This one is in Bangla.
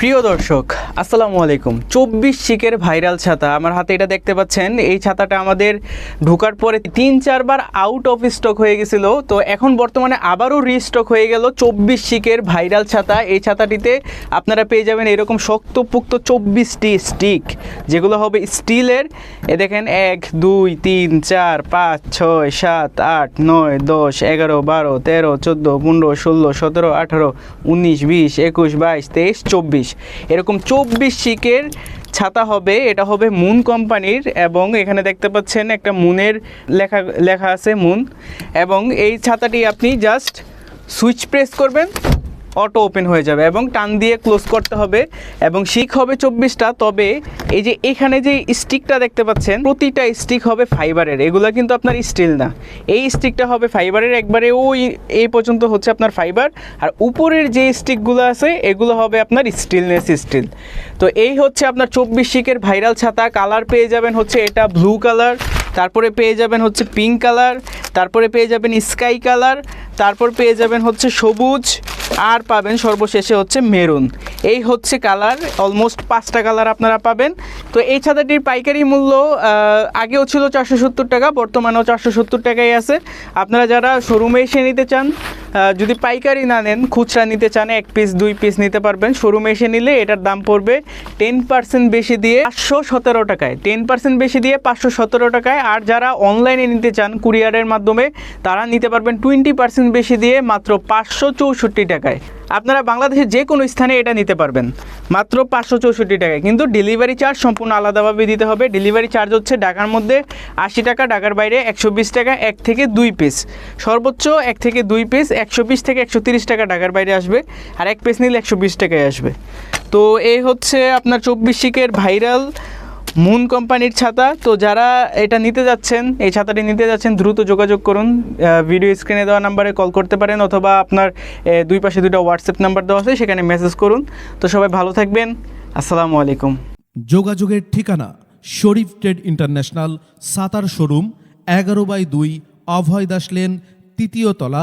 প্রিয় দর্শক, আসসালামু আলাইকুম। চব্বিশ শিকের ভাইরাল ছাতা, আমার হাতে এটা দেখতে পাচ্ছেন। এই ছাতাটা আমাদের ঢোকার পরে তিন চারবার আউট অফ স্টক হয়ে গেছিল। তো এখন বর্তমানে আবারও রিস্টক হয়ে গেল চব্বিশ শিকের ভাইরাল ছাতা। এই ছাতাটিতে আপনারা পেয়ে যাবেন এরকম শক্তপুক্ত চব্বিশটি স্টিক যেগুলো হবে স্টিলের। এ দেখেন, এক, দুই, তিন, চার, পাঁচ, ছয়, সাত, আট, নয়, দশ, এগারো, বারো, তেরো, চোদ্দ, পনেরো, ষোলো, সতেরো, আঠারো, উনিশ, বিশ, একুশ, বাইশ, তেইশ, চব্বিশ। এরকম চব্বিশ শিকের ছাতা হবে, এটা হবে মুন কোম্পানির এবং এখানে দেখতে পাচ্ছেন একটা মুনের লেখা লেখা আছে মুন এবং এই ছাতাটি আপনি জাস্ট সুইচ প্রেস করবেন। অটো ওপেন হয়ে যাবে এবং টান দিয়ে ক্লোজ করতে হবে এবং শিক হবে চব্বিশটা। তবে এই যে এখানে যে স্টিকটা দেখতে পাচ্ছেন, প্রতিটা স্টিক হবে ফাইবারের এগুলো কিন্তু আপনার স্টিল না। এই স্টিকটা হবে ফাইবারের একবারে ওই, এই পর্যন্ত হচ্ছে আপনার ফাইবার আর উপরের যে স্টিকগুলো আছে, এগুলো হবে আপনার স্টিলনেস স্টিল তো এই হচ্ছে আপনার চব্বিশ শিকের ভাইরাল ছাতা। কালার পেয়ে যাবেন হচ্ছে এটা ব্লু কালার তারপরে পেয়ে যাবেন হচ্ছে পিঙ্ক কালার তারপরে পেয়ে যাবেন স্কাই কালার তারপর পেয়ে যাবেন হচ্ছে সবুজ। আর পাবেন সর্বশেষে হচ্ছে মেরুন। এই হচ্ছে কালার অলমোস্ট পাঁচটা কালার আপনারা পাবেন। তো এই ছাতাটির পাইকারি মূল্য আগেও ছিল চারশো সত্তর টাকা, বর্তমানেও চারশো সত্তর টাকাই আছে। আপনারা যারা শোরুমে এসে নিতে চান যদি পাইকারি না নেন, খুচরা নিতে চান, এক পিস দুই পিস নিতে পারবেন। শোরুমে এসে নিলে এটার দাম পড়বে টেন পার্সেন্ট বেশি দিয়ে পাঁচশো সতেরো টাকায়। টেন পার্সেন্ট বেশি দিয়ে পাঁচশো সতেরো টাকায়। আর যারা অনলাইনে নিতে চান, কুরিয়ারের মাধ্যমে, তারা নিতে পারবেন টোয়েন্টি পার্সেন্ট বেশি দিয়ে মাত্র পাঁচশো চৌষট্টি টাকায়। আপনারা বাংলাদেশের যে কোনো স্থানে এটা নিতে পারবেন, মাত্র পাঁচশো চৌষট্টি টাকায়। কিন্তু ডেলিভারি চার্জ সম্পূর্ণ আলাদাভাবে দিতে হবে। ডেলিভারি চার্জ হচ্ছে ঢাকার মধ্যে আশি টাকা, ঢাকার বাইরে একশো বিশ টাকা, এক থেকে দুই পিস সর্বোচ্চ এক থেকে দুই পিস একশো বিশ থেকে একশো তিরিশ টাকা ঢাকার বাইরে আসবে আর এক পিস নিলে একশো বিশ টাকায় আসবে। তো এই হচ্ছে আপনার চব্বিশ শিকের ভাইরাল মুন কোম্পানির ছাতা। তো যারা এটা নিতে যাচ্ছেন, এই ছাতাটি নিতে যাচ্ছেন, দ্রুত যোগাযোগ করুন। ভিডিও স্ক্রিনে দেওয়া নাম্বারে কল করতে পারেন অথবা আপনার দুই পাশে দুটো হোয়াটসঅ্যাপ নাম্বার দেওয়া আছে, সেখানে মেসেজ করুন। তো সবাই ভালো থাকবেন। আসসালামু আলাইকুম। যোগাযোগের ঠিকানা Sharif trade international, Sattar showroom, এগারো বাই দুই, অভয় দাস লেন, তৃতীয় তলা